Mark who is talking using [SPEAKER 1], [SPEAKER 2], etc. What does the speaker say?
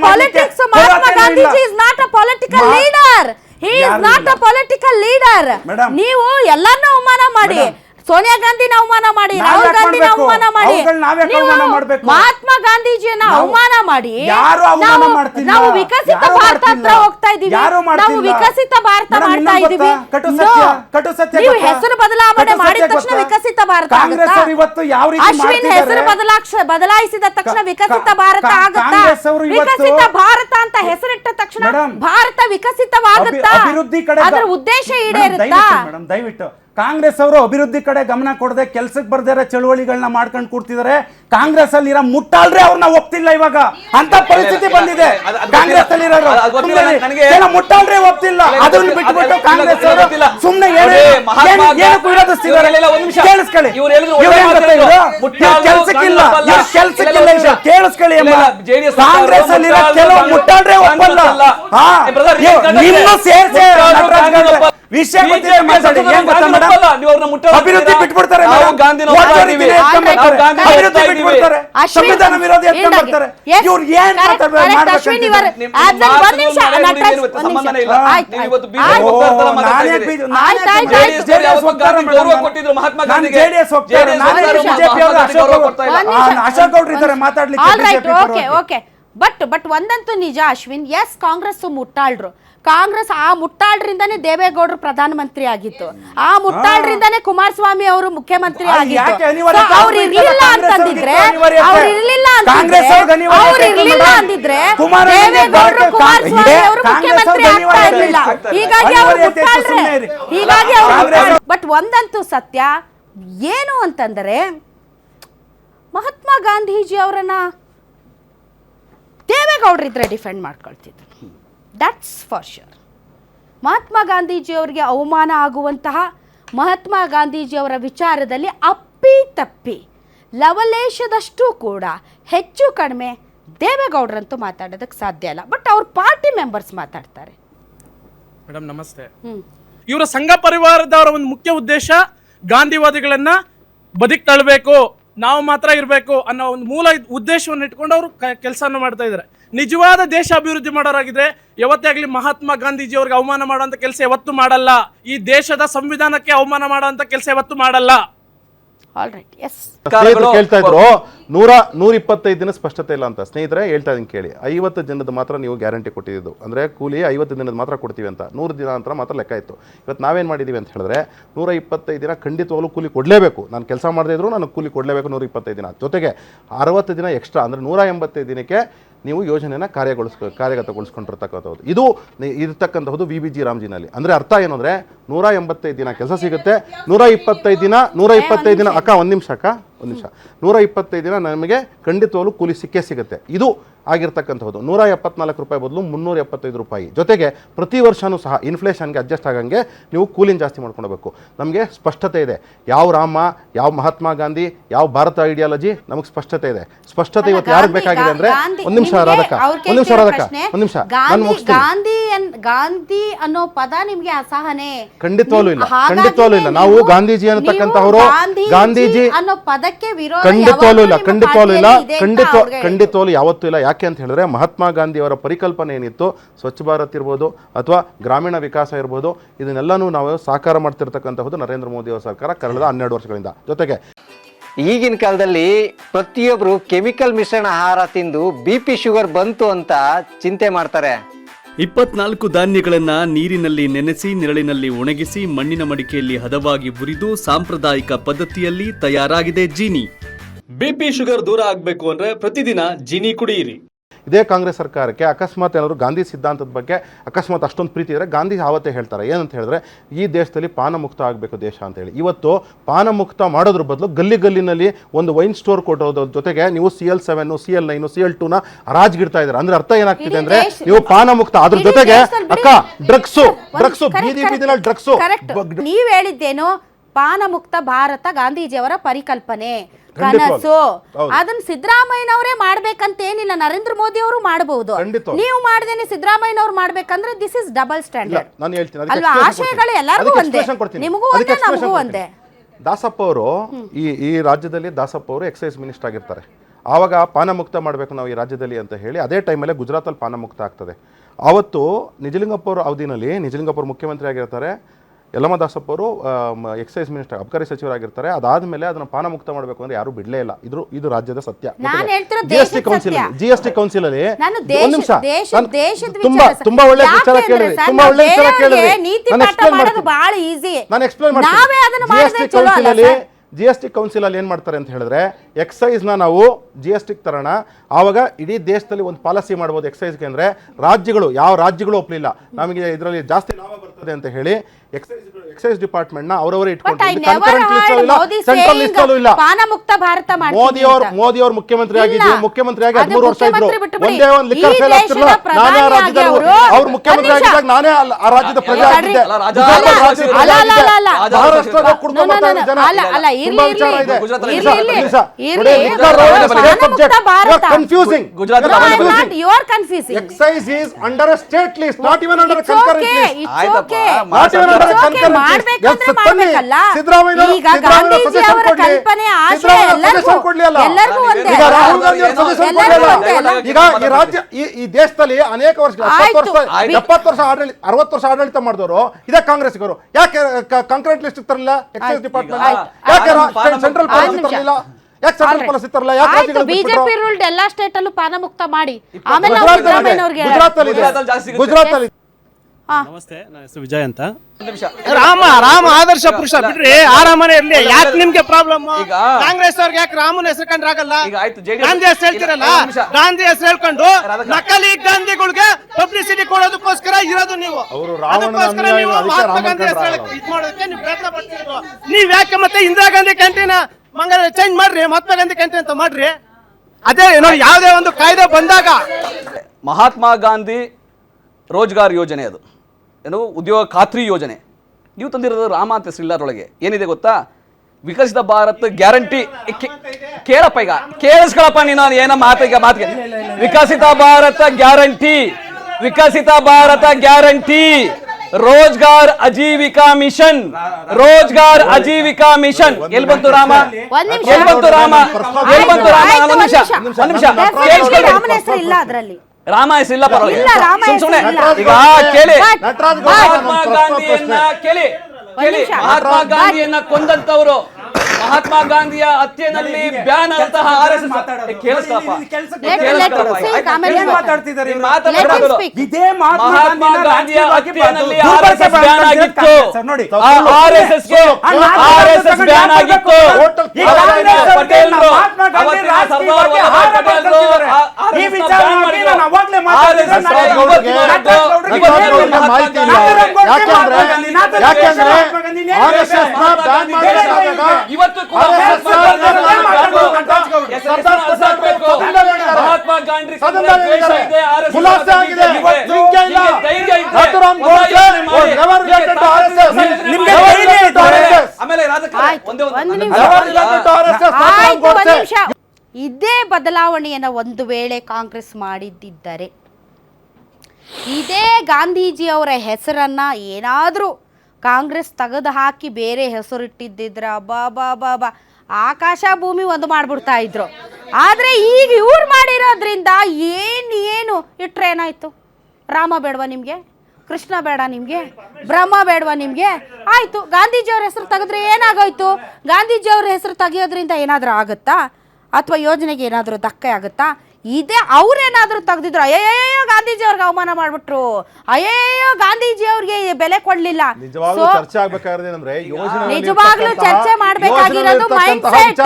[SPEAKER 1] politics. Mahatma Gandhi is not a political leader. He is not a political leader. ನೀವು ಎಲ್ಲರನ್ನೂ ಅವಮಾನ ಮಾಡಿ. ಸೋನಿಯಾ ಗಾಂಧಿನ ಅವಮಾನ ಮಾಡಿ ರಾಹುಲ್ ಗಾಂಧಿನ ಅವಮಾನ ಮಾಡಿ ಮಹಾತ್ಮ ಗಾಂಧೀಜಿಯನ್ನ ಅವಮಾನ ಮಾಡಿ ನಾವು- ವಿಕಸಿತ ಭಾರತ ಹತ್ರ ಹೋಗ್ತಾ ಇದೀವಿ? ನಾವು ವಿಕಸಿತ ಭಾರತ ಮಾಡ್ತಾ ಇದೀವಿ? ನೀವು ಹೆಸರು ಬದಲಾವಣೆ ಮಾಡಿದ ತಕ್ಷಣ ವಿಕಸಿತ ಭಾರತ ಅಶ್ವಿನ್? ಹೆಸರು ಬದಲಾಕ್ಷ ಬದಲಾಯಿಸಿದ ತಕ್ಷಣ ವಿಕಸಿತ ಭಾರತ ಆಗುತ್ತಾ? ವಿಕಸಿತ ಭಾರತ ಅಂತ ಹೆಸರಿಟ್ಟ ತಕ್ಷಣ ಭಾರತ ವಿಕಸಿತವಾಗುತ್ತಾ? ಅದರ ಉದ್ದೇಶ ಈಡೇರುತ್ತಾ?
[SPEAKER 2] ದಯವಿಟ್ಟು. ಕಾಂಗ್ರೆಸ್ ಅವರು ಅಭಿವೃದ್ಧಿ ಕಡೆ ಗಮನ ಕೊಡದೆ ಕೆಲಸಕ್ಕೆ ಬರ್ದಿರೋ ಚಳುವಳಿಗಳನ್ನ ಮಾಡ್ಕೊಂಡು ಕೊಡ್ತಿದಾರೆ ಕಾಂಗ್ರೆಸ್ ಅಲ್ಲಿ ಇರೋ ಮುಟ್ಟಾಳ್ರೆ ಅವ್ರನ್ನ ಒಪ್ತಿಲ್ಲ ಇವಾಗ ಅಂತ ಪರಿಸ್ಥಿತಿ ಬಂದಿದೆ ಕಾಂಗ್ರೆಸ್ ಅಲ್ಲಿ ಮುಟ್ಟಾಳ್ರೆ ಒಪ್ತಿಲ್ಲ ಅದನ್ನ ಬಿಟ್ಬಿಟ್ಟು ಕಾಂಗ್ರೆಸ್ ಅವರು
[SPEAKER 3] ನಿಮಿಷ.
[SPEAKER 2] ಕೇಳಿಸ್ಕೊಳ್ಳಿ ಕೆಲ್ಸಕ್ಕಿಲ್ಲ. ಕೆಲ್ಸಕ್ಕಿಲ್ಲ ಕಾಂಗ್ರೆಸ್ ಅಲ್ಲಿ ಇರೋ
[SPEAKER 3] ಮುಟ್ಟಾಳು,
[SPEAKER 2] ಕೆಲವು ಮುಟ್ಟಾಳ್ರೆ ಒಪ್ಪಲ್ಲ ಸೇರ್ಸೆ ವಿಷಯ ಅಭಿವೃದ್ಧಿ ಬಿಟ್ಬಿಡ್ತಾರೆ ಸಂವಿಧಾನ ವಿರೋಧಿ ಅಂತ
[SPEAKER 1] Yes,
[SPEAKER 2] ಇವ್ರು ಏನ್
[SPEAKER 3] ಯಾವತ್ತೂ
[SPEAKER 2] ಹೋಗ್ತಾರೆ ಅಶೋಕ್ ಗೌಡ್ರು ಇದ್ದಾರೆ ಮಾತಾಡ್ಲಿಕ್ಕೆ
[SPEAKER 1] ಬಟ್ ಬಟ್ ಒಂದಂತೂ ನಿಜ ಅಶ್ವಿನ್. ಎಸ್ ಕಾಂಗ್ರೆಸ್ ಮುಟ್ಟಾಳ್ರು. ಕಾಂಗ್ರೆಸ್ ಆ ಮುಟ್ಟಾಳ್ರಿಂದಾನೇ ದೇವೇಗೌಡರು ಪ್ರಧಾನಮಂತ್ರಿ ಆಗಿತ್ತು. ಆ ಮುಟ್ಟಾಳ್ರಿಂದಾನೇ ಕುಮಾರಸ್ವಾಮಿ ಅವರು ಮುಖ್ಯಮಂತ್ರಿ ಆಗಿತ್ತು. ಅವ್ರು ಇರ್ಲಿಲ್ಲ ಅಂತಂದಿದ್ರೆ ಅವ್ರು ಇರ್ಲಿಲ್ಲ
[SPEAKER 2] ಅನಿವಾರ್ಯತೆ
[SPEAKER 1] ಅವ್ರು ಇರ್ಲಿಲ್ಲ. ಅಂದಿದ್ರೆ ದೇವೇಗೌಡರು ಕುಮಾರಸ್ವಾಮಿ ಅವರು ಮುಖ್ಯಮಂತ್ರಿ ಆಗ್ತಾ ಇರ್ಲಿಲ್ಲ. ಹೀಗಾಗಿ ಅವ್ರು ಮುಟ್ಟಾಳ್ರೆ. ಹೀಗಾಗಿ ಅವ್ರು ಬಟ್ ಒಂದಂತೂ ಸತ್ಯ ಏನು ಅಂತಂದರೆ ಮಹಾತ್ಮ ಗಾಂಧೀಜಿ ಅವರನ್ನ ದೇವೇಗೌಡರಿದ್ರೆ ಡಿಫೆಂಡ್ ಮಾಡ್ಕೊಳ್ತಿದ್ರು. ದಟ್ಸ್ ಫಾರ್ ಶ್ಯೂರ್ ಮಹಾತ್ಮ ಗಾಂಧೀಜಿಯವರಿಗೆ ಅವಮಾನ ಆಗುವಂತಹ ಮಹಾತ್ಮ ಗಾಂಧೀಜಿಯವರ ವಿಚಾರದಲ್ಲಿ ಅಪ್ಪಿ ತಪ್ಪಿ ಲವಲೇಶದಷ್ಟು ಕೂಡ ಹೆಚ್ಚು ಕಡಿಮೆ ದೇವೇಗೌಡರಂತೂ ಮಾತಾಡೋದಕ್ಕೆ ಸಾಧ್ಯ ಇಲ್ಲ. ಬಟ್ ಅವ್ರ ಪಾರ್ಟಿ ಮೆಂಬರ್ಸ್ ಮಾತಾಡ್ತಾರೆ.
[SPEAKER 4] ಮೇಡಮ್ ನಮಸ್ತೆ. ಇವರ ಸಂಘ ಪರಿವಾರದವರ ಒಂದು ಮುಖ್ಯ ಉದ್ದೇಶ ಗಾಂಧಿವಾದಿಗಳನ್ನ ಬದುಕ್ ತಳ್ಳಬೇಕು ನಾವು ಮಾತ್ರ ಇರಬೇಕು ಅನ್ನೋ ಒಂದು ಮೂಲ ಉದ್ದೇಶವನ್ನು ಇಟ್ಕೊಂಡು ಅವರು ಕೆಲಸನ ಮಾಡ್ತಾ ಇದ್ದಾರೆ. ನಿಜವಾದ ದೇಶ ಅಭಿವೃದ್ಧಿ ಮಾಡೋರಾಗಿದ್ರೆ ಯಾವತ್ತೇ ಆಗಲಿ ಮಹಾತ್ಮ ಗಾಂಧೀಜಿ ಅವ್ರಿಗೆ ಅವಮಾನ ಮಾಡುವಂತ ಕೆಲಸ ಯಾವತ್ತೂ ಮಾಡಲ್ಲ. ಈ ದೇಶದ ಸಂವಿಧಾನಕ್ಕೆ ಅವಮಾನ ಮಾಡುವಂತ ಕೆಲಸ ಯಾವತ್ತೂ ಮಾಡಲ್ಲ.
[SPEAKER 1] ಆಲ್ ರೈಟ್ ಎಸ್
[SPEAKER 5] ಕೇಳ್ತಾ ಇದ್ರು ನೂರ ನೂರ ಇಪ್ಪತ್ತೈದು ದಿನ ಸ್ಪಷ್ಟತೆ ಇಲ್ಲ ಅಂತ. ಸ್ನೇಹಿತರೆ ಹೇಳ್ತಾ ಇದ್ದೀನಿ ಕೇಳಿ. ಐವತ್ತು ದಿನದ ಮಾತ್ರ ನೀವು ಗ್ಯಾರಂಟಿ ಕೊಟ್ಟಿದ್ದು. ಅಂದ್ರೆ ಕೂಲಿ ಐವತ್ತು ದಿನದ ಮಾತ್ರ ಕೊಡ್ತೀವಿ ಅಂತ. ನೂರು ದಿನ ನಂತರ ಮಾತ್ರ ಲೆಕ್ಕ ಇತ್ತು. ಇವತ್ತು ನಾವೇನು ಮಾಡಿದ್ದೀವಿ ಅಂತ ಹೇಳಿದ್ರೆ ನೂರ ಇಪ್ಪತ್ತೈದು ದಿನ ಖಂಡಿತವಾಗ್ಲೂ ಕೂಲಿ ಕೊಡಲೇಬೇಕು. ನಾನು ಕೆಲಸ ಮಾಡದೇ ಇದ್ರು ನಾನು ಕೂಲಿ ಕೊಡಲೇಬೇಕು ನೂರ ಇಪ್ಪತ್ತೈದು ದಿನ. ಜೊತೆಗೆ ಅರವತ್ತು ದಿನ ಎಕ್ಸ್ಟ್ರಾ ಅಂದ್ರೆ ನೂರ ಎಂಬತ್ತೈದು ದಿನಕ್ಕೆ ನೀವು ಯೋಜನೆಯನ್ನು ಕಾರ್ಯಗೊಳಿಸ್ಕೊ, ಕಾರ್ಯಗತಗೊಳಿಸ್ಕೊಂಡಿರ್ತಕ್ಕಂಥದ್ದು. ಇದು ಇರ್ತಕ್ಕಂಥದ್ದು ವಿ ಬಿ ಜಿ ರಾಮ್ಜಿನಲ್ಲಿ. ಅಂದರೆ ಅರ್ಥ ಏನು ಅಂದರೆ ನೂರ ಎಂಬತ್ತೈದು ದಿನ ಕೆಲಸ ಸಿಗುತ್ತೆ. ನೂರ ಇಪ್ಪತ್ತೈದು ದಿನ, ನೂರ ಇಪ್ಪತ್ತೈದು ದಿನ, ಅಕ್ಕ ಒಂದು ನಿಮಿಷ, ಅಕ್ಕ ಒಂದು ನಿಮಿಷ. ನೂರ ಇಪ್ಪತ್ತೈದು ದಿನ ನಮಗೆ ಖಂಡಿತವಾಗ್ಲೂ ಕೂಲಿ ಸಿಕ್ಕೇ ಸಿಗುತ್ತೆ. ಇದು ಆಗಿರ್ತಕ್ಕಂಥದ್ದು ನೂರ ಎಪ್ಪತ್ನಾಲ್ಕು ರೂಪಾಯಿ ಬದಲು ಮುನ್ನೂರ ಎಪ್ಪತ್ತೈದು ರೂಪಾಯಿ. ಜೊತೆಗೆ ಪ್ರತಿ ವರ್ಷವೂ ಸಹ ಇನ್ಫ್ಲೇಷನ್ಗೆ ಅಡ್ಜಸ್ಟ್ ಆಗಂಗೆ ನೀವು ಕೂಲಿನ ಜಾಸ್ತಿ ಮಾಡ್ಕೊಳ್ಬೇಕು. ನಮಗೆ ಸ್ಪಷ್ಟತೆ ಇದೆ. ಯಾವ ರಾಮ ಯಾವ ಮಹಾತ್ಮ ಗಾಂಧಿ ಯಾವ ಭಾರತ ಐಡಿಯಾಲಜಿ ನಮಗೆ ಸ್ಪಷ್ಟತೆ ಇದೆ. ಸ್ಪಷ್ಟತೆ ಇವತ್ತು ಯಾರಿಗೆ ಬೇಕಾಗಿದೆ ಅಂದ್ರೆ ಒಂದು ನಿಮಿಷ ರಾಧಕ ಒಂದು ನಿಮಿಷ ರಾಧಕ ಒಂದು ನಿಮಿಷ
[SPEAKER 1] ಗಾಂಧಿ ಗಾಂಧಿ ಅನ್ನೋ ಪದ ನಿಮಗೆ ಅಸಹನೆ.
[SPEAKER 5] ಖಂಡಿತವಾಗ್ಲೂ ಇಲ್ಲ. ಖಂಡಿತವಾಗ್ಲೂ ಇಲ್ಲ. ನಾವು ಗಾಂಧೀಜಿ ಅನ್ನತಕ್ಕಂಥವರು
[SPEAKER 1] ಗಾಂಧೀಜಿ ಅನ್ನೋ ಪದಕ್ಕೆ ವಿರೋಧ
[SPEAKER 5] ಖಂಡಿತವಾಗ್ಲೂ ಇಲ್ಲ ಖಂಡಿತವಾಗ್ಲೂ ಇಲ್ಲ ಖಂಡಿತ ಖಂಡಿತವಾಗ್ಲೂ ಯಾವತ್ತೂ ಇಲ್ಲ. ಯಾಕೆ ಅಂತ ಹೇಳಿದ್ರೆ ಮಹಾತ್ಮ ಗಾಂಧಿ ಅವರ ಪರಿಕಲ್ಪನೆ ಏನಿತ್ತು? ಸ್ವಚ್ಛ ಭಾರತ್ ಇರ್ಬೋದು ಅಥವಾ ಗ್ರಾಮೀಣ ವಿಕಾಸ ಇರ್ಬೋದು. ಇದನ್ನೆಲ್ಲನೂ ನಾವು ಸಾಕಾರ ಮಾಡ್ತಿರ್ತಕ್ಕಂಥದ್ದು ನರೇಂದ್ರ ಮೋದಿ ಅವರ ಸರ್ಕಾರ ಕಳೆದ ಹನ್ನೆರಡು ವರ್ಷಗಳಿಂದ. ಜೊತೆಗೆ
[SPEAKER 6] ಈಗಿನ ಕಾಲದಲ್ಲಿ ಪ್ರತಿಯೊಬ್ಬರು ಕೆಮಿಕಲ್ ಮಿಶ್ರಣ ಆಹಾರ ತಿಂದು ಬಿ ಪಿ ಶುಗರ್ ಬಂತು ಅಂತ ಚಿಂತೆ ಮಾಡ್ತಾರೆ.
[SPEAKER 7] ಇಪ್ಪತ್ನಾಲ್ಕು ಧಾನ್ಯಗಳನ್ನು ನೀರಿನಲ್ಲಿ ನೆನೆಸಿ ನೆರಳಿನಲ್ಲಿ ಒಣಗಿಸಿ ಮಣ್ಣಿನ ಮಡಿಕೆಯಲ್ಲಿ ಹದವಾಗಿ ಹುರಿದು ಸಾಂಪ್ರದಾಯಿಕ ಪದ್ಧತಿಯಲ್ಲಿ ತಯಾರಾಗಿದೆ ಜೀನಿ. ಬಿಪಿ ಶುಗರ್ ದೂರ ಆಗ್ಬೇಕು ಅಂದ್ರೆ ಪ್ರತಿದಿನ ಜಿನಿ ಕುಡಿಯಿರಿ.
[SPEAKER 5] ಇದೇ ಕಾಂಗ್ರೆಸ್ ಸರ್ಕಾರಕ್ಕೆ ಅಕಸ್ಮಾತ್ ಏನಾದ್ರು ಗಾಂಧಿ ಸಿದ್ಧಾಂತದ ಬಗ್ಗೆ ಅಕಸ್ಮಾತ್ ಅಷ್ಟೊಂದು ಪ್ರೀತಿ ಇದ್ರೆ ಗಾಂಧಿ ಆವತ್ತೇ ಹೇಳ್ತಾರೆ. ಏನಂತ ಹೇಳಿದ್ರೆ ಈ ದೇಶದಲ್ಲಿ ಪಾನ ಮುಕ್ತ ಆಗಬೇಕು ದೇಶ ಅಂತ ಹೇಳಿ. ಇವತ್ತು ಪಾನ ಮುಕ್ತ ಮಾಡೋದ್ರ ಬದಲು ಗಲ್ಲಿ ಗಲ್ಲಿನಲ್ಲಿ ಒಂದು ವೈನ್ ಸ್ಟೋರ್ ಕೊಟ್ಟೋದ್ರ ಜೊತೆಗೆ ನೀವು C L seven C L nine C L ಟೂನ ರಾಜ್ಗಿಡ್ತಾ ಇದ್ದಾರೆ. ಅಂದ್ರೆ ಅರ್ಥ ಏನಾಗ್ತಿದೆ ಅಂದ್ರೆ ನೀವು ಪಾನ ಮುಕ್ತ ಅದ್ರ ಜೊತೆಗೆ ಅಕ್ಕ ಡ್ರಗ್ಸ್ ಡ್ರಗ್ಸು ಬೀದಿ ಬೀದಿನಲ್ಲಿ ಡ್ರಗ್ಸು.
[SPEAKER 1] ನೀವು ಹೇಳಿದ್ದೇನು ಪಾನ ಮುಕ್ತ ಭಾರತ ಗಾಂಧೀಜಿಯವರ ಪರಿಕಲ್ಪನೆ. ಕನಸು. ಅದನ್ನ ಸಿದ್ದರಾಮಯ್ಯನವರೇ ಮಾಡ್ಬೇಕಂತ ಏನಿಲ್ಲ ನರೇಂದ್ರ ಮೋದಿ ಅವರು ಮಾಡಬಹುದು. ನೀವು ಮಾಡ್ದೇನೆ ಸಿದ್ದರಾಮಯ್ಯನವ್ರು ಮಾಡ್ಬೇಕಂದ್ರೆ ದಿಸ್ ಇಸ್ ಡಬಲ್ ಸ್ಟ್ಯಾಂಡರ್ಡ್
[SPEAKER 5] ನಾನು ಹೇಳ್ತೀನಿ ಅದಕ್ಕೆ
[SPEAKER 1] ಅಲ್ವಾ? ಆಶಯಗಳು ಎಲ್ಲರಿಗೂ ಒಂದೇ. ನಿಮಗೂ ಒಂದೇ ನಮಗೂ ಒಂದೇ.
[SPEAKER 5] ದಾಸಪ್ಪ ಅವರು ಈ ಈ ರಾಜ್ಯದಲ್ಲಿ ದಾಸಪ್ಪ ಅವರು ಎಕ್ಸೈಸ್ ಮಿನಿಸ್ಟರ್ ಆಗಿರ್ತಾರೆ. ಆವಾಗ ಪಾನ ಮುಕ್ತ ಮಾಡಬೇಕು ನಾವು ಈ ರಾಜ್ಯದಲ್ಲಿ ಅಂತ ಹೇಳಿ ಅದೇ ಟೈಮಲ್ಲೇ ಗುಜರಾತಲ್ಲಿ ಪಾನ ಮುಕ್ತ ಆಗ್ತದೆ. ಆವತ್ತು ನಿಜಲಿಂಗಪ್ಪ ಅವರ ಅವಧಿನಲ್ಲಿ ನಿಜಲಿಂಗಪ್ಪ ಅವರು ಮುಖ್ಯಮಂತ್ರಿ ಆಗಿರ್ತಾರೆ ಯಲ್ಲಮ್ಮ ದಾಸಪ್ಪ ಅವರು ಎಕ್ಸೈಸ್ ಮಿನಿಸ್ಟರ್ ಅಬಕಾರಿ ಸಚಿವರಾಗಿರ್ತಾರೆ. ಅದಾದ್ಮೇಲೆ ಅದನ್ನ ಪಾನ ಮುಕ್ತ ಮಾಡಬೇಕು ಅಂದ್ರೆ ಯಾರು ಬಿಡಲೇ ಇಲ್ಲ. ಇದ್ರು ಇದು ರಾಜ್ಯದ ಸತ್ಯ. G S T council. G S T council ಅಲ್ಲಿ ಒಂದ್ ನಿಮಿಷ. ತುಂಬಾ. ತುಂಬಾ ಒಳ್ಳೆ ವಿಚಾರ ಕೇಳಿದ್ರಿ. ತುಂಬಾ ಒಳ್ಳೆ ವಿಚಾರ ಕೇಳಿದ್ರಿ. ನಾನು ಎಕ್ಸ್ಪ್ಲೇನ್ ಮಾಡ್ತೀನಿ. ನಾನು ಎಕ್ಸ್ಪ್ಲೇನ್
[SPEAKER 1] ಅದನ್ನ
[SPEAKER 5] ಜಿ ಎಸ್ ಟಿ ಕೌನ್ಸಿಲ್ ಅಲ್ಲಿ? ಜಿ ಎಸ್ ಟಿ ಕೌನ್ಸಿಲ್ ಅಲ್ಲಿ ಏನ್ ಮಾಡ್ತಾರೆ ಅಂತ ಹೇಳಿದ್ರೆ ಎಕ್ಸೈಸ್ನ ನಾವು ಜಿ ಎಸ್ ಟಿ ತರೋಣ. ಆವಾಗ ಇಡೀ ದೇಶದಲ್ಲಿ ಒಂದು ಪಾಲಿಸಿ ಮಾಡ್ಬೋದು ಎಕ್ಸೈಸ್ಗೆ ಅಂದ್ರೆ ರಾಜ್ಯಗಳು ಯಾವ ರಾಜ್ಯಗಳು ಒಪ್ಪಲಿಲ್ಲ ನಮಗೆ ಇದರಲ್ಲಿ ಜಾಸ್ತಿ ಲಾಭ ಬರ್ತದೆ ಅಂತ ಹೇಳಿ ಎಕ್ಸೈಸ್ ಎಕ್ಸೈಸ್ ಡಿಪಾರ್ಟ್ಮೆಂಟ್ನ ಅವರವರೇ ಇಟ್ಕೊಂಡು ಲಿಸ್ಟ್ ಇಲ್ಲ
[SPEAKER 1] ಪಾನ ಮುಕ್ತ ಭಾರತ
[SPEAKER 5] ಮೋದಿ ಅವರು ಮೋದಿ ಅವರು ಮುಖ್ಯಮಂತ್ರಿ
[SPEAKER 1] ಆಗಿದ್ರು
[SPEAKER 5] ಆಗಿದ್ದು ಮುಖ್ಯಮಂತ್ರಿ ಆಗಿ ಹದಿಮೂರು ವರ್ಷ ಇದ್ರು. ಒಂದೇ ಒಂದು ಲಿಕ್ಕರ್ ಸೇಲ್ ಆಗ್ತಿರ್ಲಿಲ್ಲ. ನಾನೇ ಆ ರಾಜ್ಯದಲ್ಲಿ ಅವ್ರು ಮುಖ್ಯಮಂತ್ರಿ ಆಗಿದ್ದಾಗ ನಾನೇ ಆ ರಾಜ್ಯದ ಪ್ರಜೆ ಆಗಿದ್ದೆ.
[SPEAKER 1] ಅಲ್ಲ,
[SPEAKER 3] ರಾಜ-
[SPEAKER 5] ಗುಜರಾತ್
[SPEAKER 3] ಅಲ್ಲ,
[SPEAKER 1] ಅಲ್ಲ, ಅಲ್ಲ,
[SPEAKER 5] ಆಗಿದ್ದೆ.
[SPEAKER 1] ಅಲ್ಲ,
[SPEAKER 3] ಅಲ್ಲ.
[SPEAKER 5] ಮಹಾರಾಷ್ಟ್ರದ ಕುಡ್ಕೊಂಡು
[SPEAKER 1] no,
[SPEAKER 5] ಬರ್ತಾ
[SPEAKER 1] no,
[SPEAKER 5] ಇದ್ದಾರೆ ಜನ.
[SPEAKER 1] ಅಲ್ಲ, ಅಲ್ಲ, ಇರ್ಲಿ,
[SPEAKER 5] ತುಂಬಾ ವಿಚಾರ ಇದೆ.
[SPEAKER 1] Confusing
[SPEAKER 5] excise is under state state not even under concurrent
[SPEAKER 1] It's
[SPEAKER 5] concurrent
[SPEAKER 1] ಈಗ
[SPEAKER 5] ಈ ರಾಜ್ಯ ಈ ಈ ದೇಶದಲ್ಲಿ ಅನೇಕ ವರ್ಷ. ಎಪ್ಪತ್ತು ವರ್ಷ ಆಡಳಿತ ಅರವತ್ತು ವರ್ಷ ಆಡಳಿತ ಮಾಡಿದವರು ಇದೇ ಕಾಂಗ್ರೆಸ್ಗವರು ಯಾಕೆ ಕಾಂಕ್ರೀಟ್ ಲಿಸ್ಟ್ ತರಲಿಲ್ಲ? ಎಕ್ಸೈಸ್ ಡಿಪಾರ್ಟ್ಮೆಂಟ್ ಯಾಕೆ ಸೆಂಟ್ರಲ್ ಪಾಲಿಸಿ ತರಲಿಲ್ಲ? ಯಾಕೆ ಸೆಂಟ್ರಲ್ ಪಾಲಿಸಿ ತರಲಿಲ್ಲ? ಯಾಕೆ
[SPEAKER 1] ಬಿಜೆಪಿ ರೂಲ್ಡ್ ಎಲ್ಲಾ ಸ್ಟೇಟ್ ಅಲ್ಲೂ ಪಾನಮುಕ್ತ ಮಾಡಿ. ಆಮೇಲೆ
[SPEAKER 5] ಗುಜರಾತ್
[SPEAKER 1] ಸಿದ್ದರಾಮಯ್ಯನವ್ರಿಗೆ
[SPEAKER 5] ಗುಜರಾತ್ ಅಲ್ಲಿ
[SPEAKER 3] ಜಾಸ್ತಿ
[SPEAKER 5] ಗುಜರಾತ್ ಅಲ್ಲಿ
[SPEAKER 4] ನಮಸ್ತೆ ನನ್ನ ಹೆಸರು ವಿಜಯ್ ಅಂತ.
[SPEAKER 3] ಒಂದ್ ನಿಮಿಷ.
[SPEAKER 4] ರಾಮ ರಾಮ ಆದರ್ಶ ಪುರುಷ ಬಿಡ್ರಿ. ಆರಾಮನೆ ಇರ್ಲಿ. ಯಾಕೆ ನಿಮ್ಗೆ ಪ್ರಾಬ್ಲಮ್
[SPEAKER 3] ಈಗ
[SPEAKER 4] ಕಾಂಗ್ರೆಸ್ ಅವ್ರಿಗೆ ಯಾಕೆ ರಾಮನ ಹೆಸರು ಕಂಡ್ರಾಗಲ್ಲ?
[SPEAKER 3] ಈಗ ಆಯ್ತು,
[SPEAKER 4] ಗಾಂಧಿ ಹೆಸರು ಹೇಳ್ತಿರಲ್ಲ? ಗಾಂಧಿ ಹೆಸರು ಹೇಳ್ಕೊಂಡು. ನಕಲಿ ಗಾಂಧಿಗಳಿಗೆ ಪಬ್ಲಿಸಿಟಿ ಕೊಡೋದಕ್ಕೋಸ್ಕರ ಇರೋದು ನೀವು.
[SPEAKER 5] ಅವರು ರಾವಣನ
[SPEAKER 4] ಅದಕ್ಕೋಸ್ಕರ ನೀವು ಮಹಾತ್ಮ ಗಾಂಧಿ ಹೆಸರು
[SPEAKER 5] ಕಂಡ್ರೆ
[SPEAKER 4] ಹೇಳಕ್ಕೆ ಇದ್ ಮಾಡೋದಕ್ಕೆ ನೀವು ಪ್ರಯತ್ನ ಪಡ್ತಿರೋದು. ನೀವ್ ಯಾಕೆ ಮತ್ತೆ ಇಂದಿರಾ ಗಾಂಧಿ ಕ್ಯಾಂಟೀನ್ ಮಂಗಳ ಚೇಂಜ್ ಮಾಡ್ರಿ ಮಹಾತ್ಮ ಗಾಂಧಿ ಕ್ಯಾಂಟೀನ್ ಅಂತ ಮಾಡ್ರಿ? ಅದೇ ನೋಡಿ ಯಾವುದೇ ಒಂದು ಕಾಯ್ದೆ ಬಂದಾಗ.
[SPEAKER 3] ಮಹಾತ್ಮ ಗಾಂಧಿ ರೋಜ್ಗಾರ್ ಯೋಜನೆ ಅದು. ಏನು ಉದ್ಯೋಗ ಖಾತ್ರಿ ಯೋಜನೆ. ನೀವು ತಂದಿರೋದು ರಾಮ ಅಂತ ಹೆಸರಿಲ್ಲದೊಳಗೆ ಏನಿದೆ ಗೊತ್ತಾ? ವಿಕಸಿತ ಭಾರತ್ ಗ್ಯಾರಂಟಿ ಕೇಳಪ್ಪ ಈಗ. ಕೇಳಿಸ್ಕೊಳಪ್ಪ ನೀನು ಏನ ಏನೋ ಮಾತಿಗೆ ಮಾತಿಗೆ. Viksit Bharat guarantee. Viksit Bharat guarantee. Rozgar Ajeevika mission. Rozgar Ajeevika mission. L ಬಂತು ರಾಮ? ಎಲ್ ಬಂತು ರಾಮ? ಎಲ್ ಬಂತು ರಾಮ? ಒಂದ್ ನಿಮಿಷ. ಒಂದ್ ನಿಮಿಷ.
[SPEAKER 1] ರಾಮನ ಇಲ್ಲ ಅದರಲ್ಲಿ
[SPEAKER 3] ರಾಮ ಹೆಸರಿಲ್ಲ ಪರವಾಗಿಲ್ಲ.
[SPEAKER 1] ಇಲ್ಲ, ರಾಮ
[SPEAKER 3] ಸುಮ್ ಸುಮ್ನೆ.
[SPEAKER 1] ಹೆಸರಿಲ್ಲ.
[SPEAKER 3] ಈಗ ಕೇಳಿ. ಮಹಾತ್ಮ ಗಾಂಧಿಯನ್ನ ಕೇಳಿ. ಕೇಳಿ. ಮಹಾತ್ಮ ಗಾಂಧಿಯನ್ನ ಕೊಂದಂತವರು. ಮಹಾತ್ಮ ಗಾಂಧಿಯ ಹತ್ಯೆನಲ್ಲಿ ಬ್ಯಾನ್ ಅಂತಹ ಆರ್ ಎಸ್
[SPEAKER 2] ಮಹಾತ್ಮ
[SPEAKER 3] ಗಾಂಧಿಯ
[SPEAKER 2] ಹತ್ಯೆನಲ್ಲಿ
[SPEAKER 3] ಆರ್ ಎಸ್ ಎಸ್ ಬ್ಯಾನ್ ಆಗಿತ್ತು. ಆರ್ ಎಸ್ ಎಸ್ಗೆ ಆರ್ ಎಸ್ ಎಸ್ ಬ್ಯಾನ್ ಆಗಿತ್ತು. ಸರ್ದಾರ್ ವಲ್ಲಭಾಯ್
[SPEAKER 5] ಯಾಕೆಂದ್ರೆ ಯಾಕೆಂದ್ರೆ
[SPEAKER 2] ಮಹಾತ್ಮ ಗಾಂಧಿ.
[SPEAKER 3] ಇದೆ. ಆಮೇಲೆ
[SPEAKER 1] ಬದಲಾವಣೆಯನ್ನ ಒಂದು ವೇಳೆ ಕಾಂಗ್ರೆಸ್ ಮಾಡಿದ್ದಿದ್ದರೆ ಇದೇ ಗಾಂಧೀಜಿಯವರ ಹೆಸರನ್ನ ಏನಾದರೂ ಕಾಂಗ್ರೆಸ್ ತೆಗೆದು ಹಾಕಿ ಬೇರೆ ಹೆಸರಿಟ್ಟಿದ್ದಿದ್ರ, ಬಾ ಬಾ ಬಾ ಬಾ. ಆಕಾಶ ಭೂಮಿ ಒಂದು ಮಾಡ್ಬಿಡ್ತಾ ಇದ್ರು. ಆದರೆ ಈಗ ಇವ್ರು ಮಾಡಿರೋದ್ರಿಂದ ಏನು ಏನು? ಇಟ್ರೆ ಏನಾಯ್ತು? ರಾಮ ಬೇಡವಾ ನಿಮಗೆ? ಕೃಷ್ಣ ಬೇಡ ನಿಮಗೆ? ಬ್ರಹ್ಮ ಬೇಡವಾ ನಿಮಗೆ? ಆಯಿತು, ಗಾಂಧೀಜಿಯವ್ರ ಹೆಸರು ತೆಗೆದ್ರೆ ಏನಾಗೋಯ್ತು? ಗಾಂಧೀಜಿಯವ್ರ ಹೆಸರು ತೆಗೆಯೋದ್ರಿಂದ ಏನಾದರೂ ಆಗುತ್ತಾ? ಅಥವಾ ಯೋಜನೆಗೆ ಏನಾದರೂ ಧಕ್ಕೆ ಆಗುತ್ತಾ? ಇದೇ ಅವ್ರೇನಾದ್ರೂ ತೆಗೆದಿದ್ರು. ಅಯ್ಯಯ್ಯೋ ಗಾಂಧೀಜಿ ಅವ್ರಿಗೆ ಅವಮಾನ ಮಾಡ್ಬಿಟ್ರು. ಅಯ್ಯಯ್ಯೋ ಗಾಂಧೀಜಿ ಅವ್ರಿಗೆ ಬೆಲೆ ಕೊಡ್ಲಿಲ್ಲ.
[SPEAKER 5] ನಿಜವಾಗ್ಲೂ ಚರ್ಚೆ ಆಗ್ಬೇಕಾದ್ರೆ ಏನಂದ್ರೆ ಯೋಜನೆ
[SPEAKER 1] ನಿಜವಾಗ್ಲೂ ಚರ್ಚೆ ಮಾಡ್ಬೇಕಾಗಿರೋದು mindset.